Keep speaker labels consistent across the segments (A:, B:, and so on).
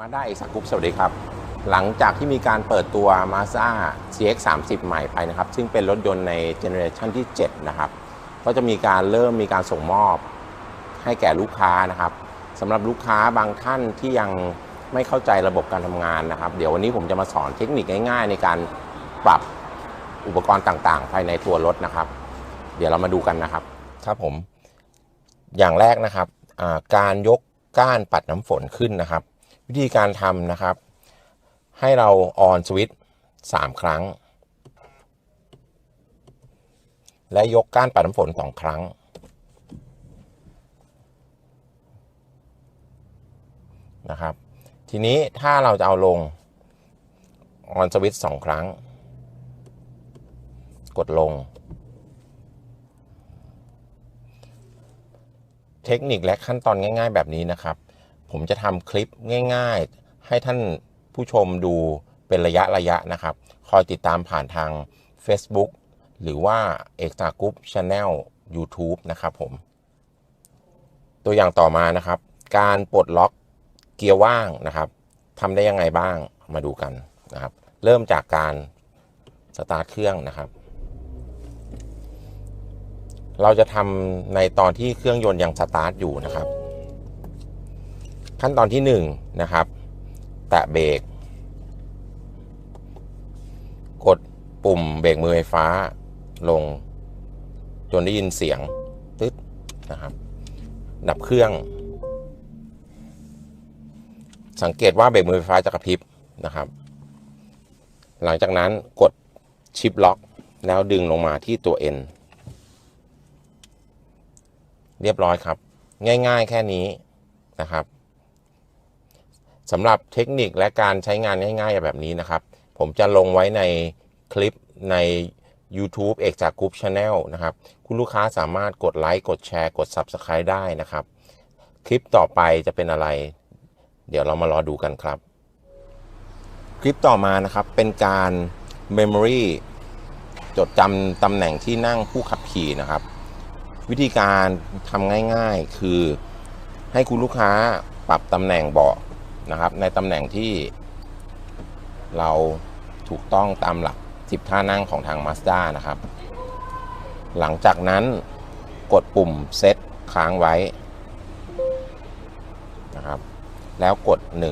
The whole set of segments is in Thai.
A: มาได้อีกสักกรุ๊ปสวัสดีครับ หลังจากที่มีการเปิดตัว Mazda CX 3 0 ใหม่ไปนะครับ ซึ่งเป็นรถยนต์ในเจเนอเรชันที่ 7 นะครับ ก็จะมีการเริ่มมีการส่งมอบให้แก่ลูกค้านะครับสำหรับลูกค้าบางท่านที่ยังไม่เข้าใจระบบการทำงานนะครับ เดี๋ยววันนี้ผมจะมาสอนเทคนิคง่ายๆ ในการปรับอุปกรณ์ต่างๆ ภายในตัวรถนะครับ เดี๋ยวเรามาดูกันนะครับ ครับผม อย่างแรกนะครับการยกก้านปัดน้ำฝนขึ้นนะครับ วิธีการทำนะครับ ให้เราออนสวิตช์สามครั้ง และยกก้านปัดน้ำฝนสองครั้ง นะครับ ทีนี้ถ้าเราจะเอาลง ออนสวิตช์สองครั้ง กดลง เทคนิคและขั้นตอนง่าย ๆ แบบนี้นะครับ ผมจะทำคลิปง่ายๆ ให้ท่านผู้ชมดูเป็นระยะระยะนะครับ คอยติดตามผ่านทาง Facebook หรือว่า Extra Group Channel YouTube นะครับผม ตัวอย่างต่อมานะครับ การปลดล็อกเกียร์ว่างนะครับทำได้ยังไงบ้างมาดูกันนะครับ เริ่มจากการสตาร์ทเครื่องนะครับ เราจะทำในตอนที่เครื่องยนต์ยังสตาร์ทอยู่นะครับ ขั้นตอนที่1นงนะครับ แตะเบรกกดปุ่มเบรกมือไฟฟ้าลง จนได้ยินเสียงตึ๊ดนะครับ ดับเครื่อง สังเกตว่าเบรกมือไฟฟ้าจะกระพริบนะครับ หลังจากนั้นกดชิปล็อก แล้วดึงลงมาที่ตัว N เรียบร้อยครับ ง่าย ๆ แค่นี้นะครับ สำหรับเทคนิคและการใช้งานง่ายๆแบบนี้นะครับ ผมจะลงไว้ในคลิปใน YouTube เอกจากกรุ๊ปชาแนลนะครับ คุณลูกค้าสามารถกดไลค์กดแชร์กด Subscribe ได้นะครับ คลิปต่อไปจะเป็นอะไร เดี๋ยวเรามารอดูกันครับ คลิปต่อมานะครับเป็นการ Memory จดจำตำแหน่งที่นั่งผู้ขับขี่นะครับ วิธีการทำง่ายๆคือให้คุณลูกค้าปรับตำแหน่งเบาะ นะครับ ในตำแหน่งที่เราถูกต้องตามหลัก 10 ท่านั่งของทาง Mazda นะครับ หลังจากนั้นกดปุ่มเซตค้างไว้นะครับ แล้วกด1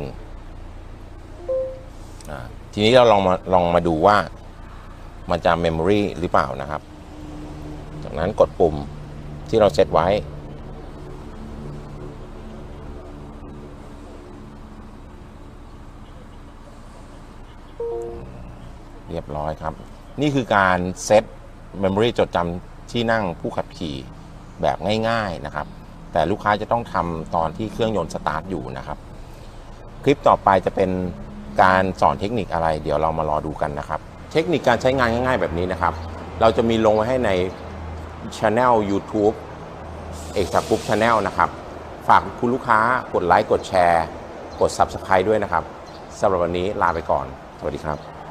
A: อ่ทีนี้เราลองมาลองมาดูว่ามันจะ Memory หรือเปล่านะครับ จากนั้นกดปุ่มที่เราเซตไว้ เรียบร้อยครับ นี่คือการเซต Memory จดจำที่นั่งผู้ขับขี่แบบง่ายๆนะครับ แต่ลูกค้าจะต้องทำตอนที่เครื่องยนต์สตาร์ทอยู่นะครับ คลิปต่อไปจะเป็นการสอนเทคนิคอะไร เดี๋ยวเรามารอดูกันนะครับ เทคนิคการใช้งานง่ายๆแบบนี้นะครับ เราจะมีลงไว้ให้ใน Channel YouTube เอกจากกรุ๊ปชาแนลนะครับ ฝากคุณลูกค้ากดไลค์ กดแชร์ กด Subscribe ด้วยนะครับสำหรับวันนี้ลาไปก่อน สวัสดีครับ